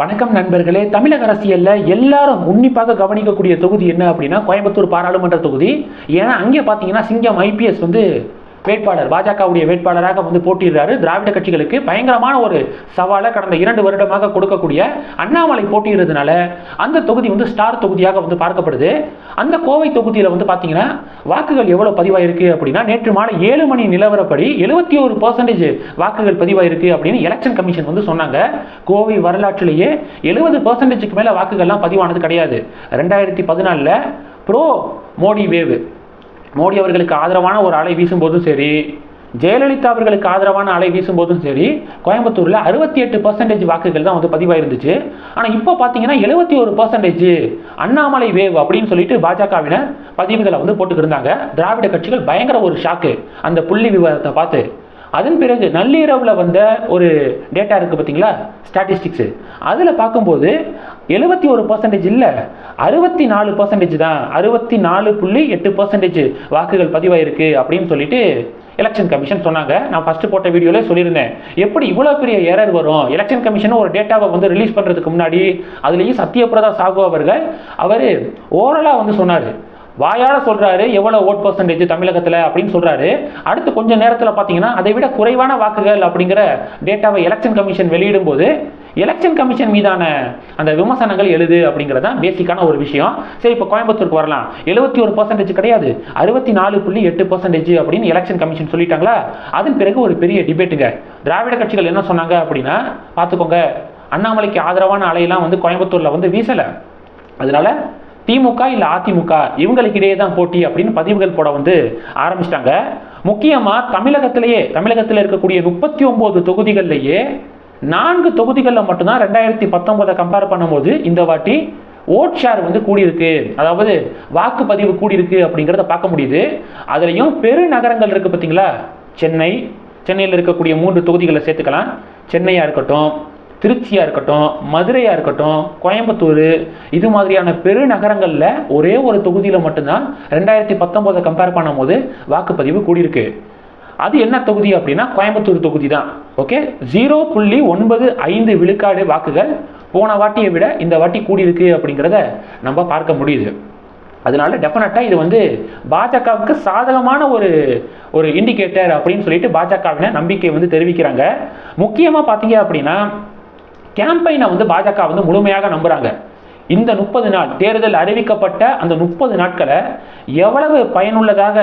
வணக்கம் நண்பர்களே தமிழக அரசியலில் எல்லாரும் உன்னிப்பாக கவனிக்கக்கூடிய தொகுதி என்ன அப்படின்னா கோயம்புத்தூர் பாராளுமன்ற தொகுதி. ஏன்னா அங்கே பார்த்தீங்கன்னா சிங்கம் ஐபிஎஸ் வந்து வேட்பாளர் பாஜகவுடைய வேட்பாளராக வந்து போட்டியிடுறாரு. திராவிட கட்சிகளுக்கு பயங்கரமான ஒரு சவாலை கடந்த இரண்டு வருடமாக கொடுக்கக்கூடிய அண்ணாமலை போட்டியிடுறதுனால அந்த தொகுதி வந்து ஸ்டார் தொகுதியாக வந்து பார்க்கப்படுது. அந்த கோவை தொகுதியில் வந்து பார்த்தீங்கன்னா வாக்குகள் எவ்வளோ பதிவாயிருக்கு அப்படின்னா நேற்று மாலை ஏழு மணி நிலவரப்படி எழுபத்தி ஒரு பர்சன்டேஜ் வாக்குகள் பதிவாயிருக்கு அப்படின்னு எலெக்ஷன் கமிஷன் வந்து சொன்னாங்க. கோவை வரலாற்றிலேயே எழுபது பர்சன்டேஜுக்கு மேலே வாக்குகள்லாம் பதிவானது கிடையாது. ரெண்டாயிரத்தி பதினாலில் ப்ரோ மோடி வேவு. மோடி அவர்களுக்கு ஆதரவான ஒரு அலை வீசும்போதும் சரி ஜெயலலிதா அவர்களுக்கு ஆதரவான அலை வீசும்போதும் சரி கோயம்புத்தூரில் அறுபத்தி எட்டு பர்சன்டேஜ் வாக்குகள் தான் வந்து பதிவாயிருந்துச்சு. ஆனால் இப்போ பார்த்தீங்கன்னா எழுபத்தி ஒரு பர்சன்டேஜ் அண்ணாமலை வேவ் அப்படின்னு சொல்லிட்டு பாஜகவினர் பதிவுகளை வந்து போட்டுக்கிருந்தாங்க திராவிட கட்சிகள் பயங்கர ஒரு ஷாக்கு அந்த புள்ளி விவாதத்தை பார்த்து. அதன் பிறகு நள்ளிரவில் வந்த ஒரு டேட்டா இருக்குது பார்த்தீங்களா ஸ்டாட்டிஸ்டிக்ஸு அதில் பார்க்கும்போது எழுபத்தி ஒரு பர்சன்டேஜ் இல்லை. அறுபத்தி நாலு பர்சன்டேஜ் தான். அறுபத்தி நாலு புள்ளி எட்டு பர்சன்டேஜ் வாக்குகள் பதிவாயிருக்கு அப்படின்னு சொல்லிட்டு எலெக்ஷன் கமிஷன் சொன்னாங்க. நான் ஃபஸ்ட்டு போட்ட வீடியோவில் சொல்லியிருந்தேன். எப்படி இவ்வளோ பெரிய எரர் வரும்? எலெக்ஷன் கமிஷன் ஒரு டேட்டாவை வந்து ரிலீஸ் பண்ணுறதுக்கு முன்னாடி அதுலேயும் சத்யபிரதா சாகு அவர்கள். அவர் ஓரலாக வந்து சொன்னார். வாயால் சொல்கிறாரு எவ்வளோ ஓட் பர்சன்டேஜ் தமிழகத்தில் அப்படின்னு சொல்கிறாரு அடுத்து கொஞ்சம் நேரத்தில் பார்த்தீங்கன்னா அதை விட குறைவான வாக்குகள் அப்படிங்கிற டேட்டாவை எலெக்ஷன் கமிஷன் வெளியிடும் போது எலெக்ஷன் கமிஷன் மீதான அந்த விமர்சனங்கள் எழுது அப்படிங்கிறது தான் பேசிக்கான ஒரு விஷயம். சரி இப்போ கோயம்புத்தூருக்கு வரலாம். எழுபத்தி ஒரு பர்சன்டேஜ் கிடையாது. அறுபத்தி நாலு புள்ளி எட்டு பர்சன்டேஜ் அப்படின்னு எலெக்ஷன் கமிஷன் சொல்லிட்டாங்களா? அதன் பிறகு ஒரு பெரிய டிபேட்டுங்க திராவிட கட்சிகள் என்ன சொன்னாங்க அப்படின்னா பார்த்துக்கோங்க அண்ணாமலைக்கு ஆதரவான அலையெல்லாம் வந்து கோயம்புத்தூரில் வந்து வீசலை. அதனால திமுக இல்லை அதிமுக இவங்களுக்கு இடையே தான் போட்டி அப்படின்னு பதிவுகள் போட வந்து ஆரம்பிச்சிட்டாங்க. முக்கியமாக தமிழகத்திலேயே தமிழகத்தில் இருக்கக்கூடிய முப்பத்தி ஒம்பது தொகுதிகள்லேயே நான்கு தொகுதிகளில் மட்டும்தான் ரெண்டாயிரத்தி பத்தொன்பதை கம்பேர் பண்ணும்போது இந்த வாட்டி ஓட் ஷேர் வந்து கூடியிருக்கு. அதாவது வாக்குப்பதிவு கூடியிருக்கு அப்படிங்கிறத பார்க்க முடியுது. அதுலேயும் பெருநகரங்கள் இருக்குது பார்த்தீங்களா? சென்னை சென்னையில் இருக்கக்கூடிய மூன்று தொகுதிகளை சேர்த்துக்கலாம். சென்னையாக இருக்கட்டும் திருச்சியாக இருக்கட்டும் மதுரையாக இருக்கட்டும் கோயம்புத்தூர் இது மாதிரியான பெருநகரங்களில் ஒரே ஒரு தொகுதியில் மட்டும்தான் ரெண்டாயிரத்தி பத்தொம்போதை கம்பேர் பண்ணும்போது வாக்குப்பதிவு கூடியிருக்கு. அது என்ன தொகுதி அப்படின்னா கோயம்புத்தூர் தொகுதி தான் ஓகே ஜீரோ புள்ளி ஒன்பது ஐந்து விழுக்காடு வாக்குகள் போன வாட்டியை விட இந்த வாட்டி கூடியிருக்கு அப்படிங்கிறத நம்ம பார்க்க முடியுது. அதனால டெஃபினட்டாக இது வந்து பாஜகவுக்கு சாதகமான ஒரு ஒரு இண்டிகேட்டர் அப்படின்னு சொல்லிட்டு பாஜகவினர் நம்பிக்கை வந்து தெரிவிக்கிறாங்க. முக்கியமாக பார்த்தீங்க அப்படின்னா கேம்பெயினை வந்து பாஜக வந்து முழுமையாக நம்புகிறாங்க இந்த முப்பது நாள் தேர்தல் அறிவிக்கப்பட்ட அந்த முப்பது நாட்களை எவ்வளவு பயனுள்ளதாக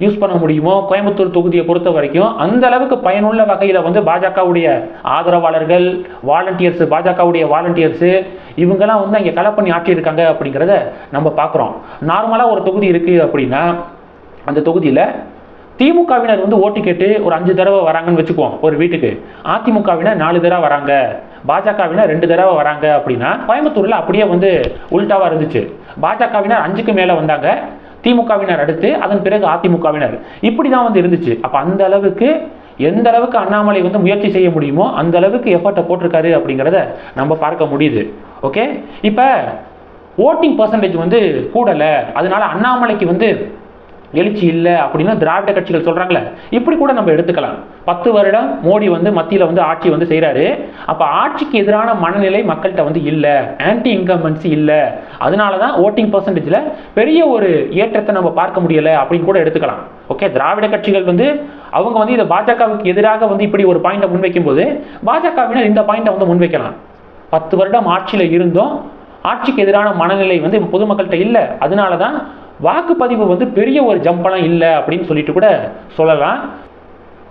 யூஸ் பண்ண முடியுமோ கோயம்புத்தூர் தொகுதியை பொறுத்த வரைக்கும் அந்த அளவுக்கு பயனுள்ள வகையில் வந்து பாஜகவுடைய ஆதரவாளர்கள் வாலண்டியர்ஸ் பாஜகவுடைய வாலண்டியர்ஸ் இவங்கெல்லாம் வந்து அங்கே கலை பண்ணி ஆற்றியிருக்காங்க அப்படிங்கிறத நம்ம பார்க்குறோம். நார்மலாக ஒரு தொகுதி இருக்குது அப்படின்னா அந்த தொகுதியில் திமுகவினர் வந்து ஓட்டு கேட்டு ஒரு அஞ்சு தடவை வராங்கன்னு வச்சுக்குவோம் ஒரு வீட்டுக்கு. அதிமுகவினர் நாலு தடவை வராங்க. பாஜகவினர் ரெண்டு தடவை வராங்க அப்படின்னா கோயம்புத்தூரில் அப்படியே வந்து உல்ட்டாவாக இருந்துச்சு. பாஜகவினர் அஞ்சுக்கு மேலே வந்தாங்க. திமுகவினர் அடுத்து அதன் பிறகு அதிமுகவினர். இப்படி தான் வந்து இருந்துச்சு. அப்போ அந்த அளவுக்கு எந்த அளவுக்கு அண்ணாமலை வந்து முயற்சி செய்ய முடியுமோ அந்த அளவுக்கு எஃபர்ட்டை போட்டிருக்காரு அப்படிங்கிறத நம்ம பார்க்க முடியுது. ஓகே இப்போ ஓட்டிங் பர்சன்டேஜ் வந்து கூடலை. அதனால அண்ணாமலைக்கு வந்து எழுச்சி இல்லை அப்படின்னு திராவிட கட்சிகள் சொல்கிறாங்களே இப்படி கூட நம்ம எடுத்துக்கலாம். பத்து வருடம் மோடி வந்து மத்தியில் வந்து ஆட்சி வந்து செய்கிறாரு அப்போ ஆட்சிக்கு எதிரான மனநிலை மக்கள்கிட்ட வந்து இல்லை ஆன்டி இன்கம்பன்சி இல்லை. அதனால தான் ஓட்டிங் பர்சன்டேஜில் பெரிய ஒரு ஏற்றத்தை நம்ம பார்க்க முடியலை அப்படின்னு கூட எடுத்துக்கலாம். ஓகே திராவிட கட்சிகள் வந்து அவங்க வந்து இதை பாஜகவுக்கு எதிராக வந்து இப்படி ஒரு பாயிண்டை முன்வைக்கும் போது பாஜகவினர் இந்த பாயிண்டை வந்து முன்வைக்கலாம். பத்து வருடம் ஆட்சியில் இருந்தும். ஆட்சிக்கு எதிரான மனநிலை வந்து பொதுமக்கள்கிட்ட இல்லை. அதனால தான் வாக்குப்பதிவு வந்து பெரிய ஒரு ஜம்பெல்லாம் இல்லை அப்படின்னு சொல்லிட்டு கூட சொல்லலாம்.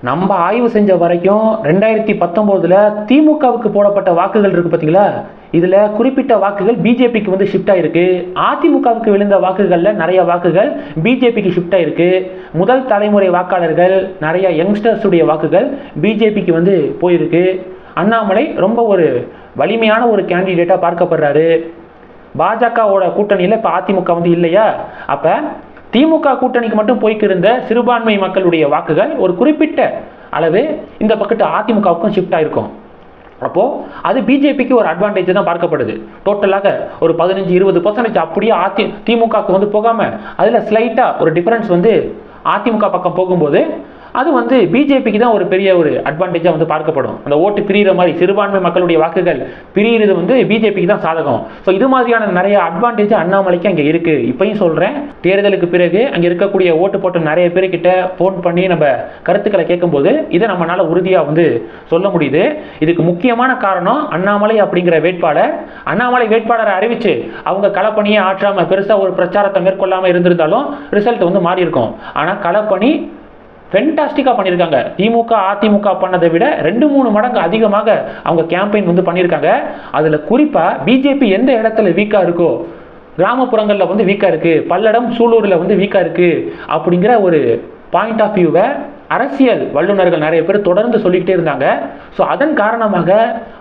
நம்ம ஆய்வு செஞ்ச வரைக்கும் ரெண்டாயிரத்தி பத்தொம்போதில் திமுகவுக்கு போடப்பட்ட வாக்குகள் இருக்குது பார்த்தீங்களா இதில் குறிப்பிட்ட வாக்குகள் பிஜேபிக்கு வந்து ஷிஃப்ட் ஆகிருக்கு அதிமுகவுக்கு விழுந்த வாக்குகளில் நிறைய வாக்குகள் பிஜேபிக்கு ஷிஃப்ட் ஆகிருக்கு முதல் தலைமுறை வாக்காளர்கள் நிறைய யங்ஸ்டர்ஸுடைய வாக்குகள் பிஜேபிக்கு வந்து போயிருக்கு. அண்ணாமலை ரொம்ப ஒரு வலிமையான ஒரு கேண்டிடேட்டாக பார்க்கப்படுறாரு. பாஜகவோட கூட்டணியில் இப்போ அதிமுக வந்து இல்லையா? அப்போ திமுக கூட்டணிக்கு மட்டும் போய்க்கிருந்த சிறுபான்மை மக்களுடைய வாக்குகள் ஒரு குறிப்பிட்ட அளவு இந்த பக்கத்து அதிமுகவுக்கும் ஷிஃப்ட் ஆகிருக்கும் அப்போது அது பிஜேபிக்கு ஒரு அட்வான்டேஜ் தான் பார்க்கப்படுது. டோட்டலாக ஒரு பதினஞ்சு இருபது பர்சன்டேஜ் அப்படியே அதி திமுகவுக்கு வந்து போகாமல் அதில் ஸ்லைட்டாக ஒரு டிஃப்ரென்ஸ் வந்து அதிமுக பக்கம் போகும்போது அது வந்து பிஜேபிக்கு தான் ஒரு பெரிய ஒரு அட்வான்டேஜாக வந்து பார்க்கப்படும். அந்த ஓட்டு பிரிகிற மாதிரி சிறுபான்மை மக்களுடைய வாக்குகள் பிரிகிறது வந்து பிஜேபிக்கு தான் சாதகம். ஸோ இது மாதிரியான நிறைய அட்வான்டேஜ் அண்ணாமலைக்கு அங்கே இருக்குது இப்பயும் சொல்கிறேன் தேர்தலுக்கு பிறகு அங்கே இருக்கக்கூடிய ஓட்டு போட்ட நிறைய பேர்கிட்ட ஃபோன் பண்ணி நம்ம கருத்துக்களை கேட்கும்போது இதை நம்மளால் உறுதியாக வந்து சொல்ல முடியுது. இதுக்கு முக்கியமான காரணம் அண்ணாமலை அப்படிங்கிற வேட்பாளர். அண்ணாமலை வேட்பாளரை அறிவிச்சு அவங்க களப்பணியை ஆற்றாமல் பெருசாக ஒரு பிரச்சாரத்தை மேற்கொள்ளாமல் இருந்திருந்தாலும் ரிசல்ட் வந்து மாறி இருக்கும் ஆனால் களப்பணி ஃபென்டாஸ்டிக்காக பண்ணியிருக்காங்க. திமுக அதிமுக பண்ணதை விட ரெண்டு மூணு மடங்கு அதிகமாக அவங்க கேம்பெயின் வந்து பண்ணியிருக்காங்க. அதில் குறிப்பாக பிஜேபி எந்த இடத்துல வீக்காக இருக்கோ கிராமப்புறங்களில் வந்து வீக்காக இருக்குது பல்லடம் சூலூரில் வந்து வீக்காக இருக்குது அப்படிங்கிற ஒரு பாயிண்ட் ஆஃப் வியூவை அரசியல் வல்லுநர்கள் நிறைய பேர் தொடர்ந்து சொல்லிக்கிட்டே இருந்தாங்க. ஸோ அதன் காரணமாக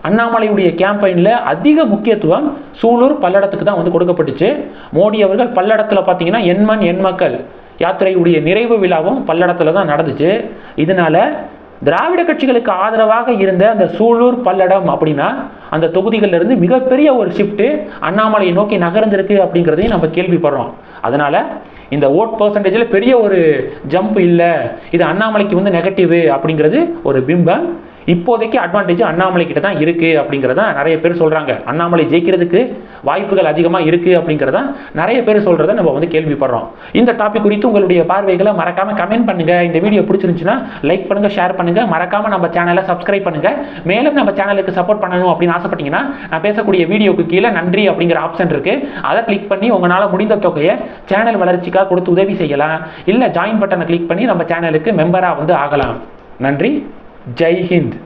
அண்ணாமலையுடைய கேம்பெயினில் அதிக முக்கியத்துவம் சூலூர் பல்லடத்துக்கு தான் வந்து கொடுக்கப்பட்டுச்சு. மோடி அவர்கள் பல்லடத்தில் பார்த்தீங்கன்னா எண்மண் எண் மக்கள் யாத்திரையுடைய நிறைவு விழாவும் பல்லடத்தில் தான் நடந்துச்சு. இதனால திராவிட கட்சிகளுக்கு ஆதரவாக இருந்த அந்த சூலூர் பல்லடம் அப்படின்னா அந்த தொகுதிகளில் இருந்து மிகப்பெரிய ஒரு ஷிஃப்ட்டு அண்ணாமலையை நோக்கி நகர்ந்திருக்கு அப்படிங்கிறதையும் நம்ம கேள்விப்படுறோம். அதனால இந்த ஓட் பர்சன்டேஜில் பெரிய ஒரு ஜம்ப் இல்லை. இது அண்ணாமலைக்கு வந்து நெகட்டிவ் அப்படிங்கிறது ஒரு பிம்பம். இப்போதைக்கு அட்வான்டேஜ் அண்ணாமலை கிட்ட தான் இருக்கு அப்படிங்கிறத நிறைய பேர் சொல்றாங்க. அண்ணாமலை ஜெயிக்கிறதுக்கு வாய்ப்புகள் அதிகமாக இருக்கு அப்படிங்கிறத நிறைய பேர் சொல்றத நம்ம வந்து கேள்விப்படுறோம். இந்த டாபிக் குறித்து உங்களுடைய பார்வைகளை மறக்காம கமெண்ட் பண்ணுங்க. இந்த வீடியோ பிடிச்சிருந்துச்சுன்னா லைக் பண்ணுங்க ஷேர் பண்ணுங்க. மறக்காம நம்ம சேனலை சப்ஸ்கிரைப் பண்ணுங்க. மேலும் நம்ம சேனலுக்கு சப்போர்ட் பண்ணணும் அப்படின்னு ஆசைப்பட்டீங்கன்னா நான் பேசக்கூடிய வீடியோக்கு கீழே நன்றி அப்படிங்கிற ஆப்ஷன் இருக்கு. அதை கிளிக் பண்ணி உங்களால் முடிந்த தொகையை சேனல் வளர்ச்சிக்காக கொடுத்து உதவி செய்யலாம். இல்லை ஜாயின் பட்டனை கிளிக் பண்ணி நம்ம சேனலுக்கு மெம்பராக வந்து ஆகலாம். நன்றி. जय हिंद।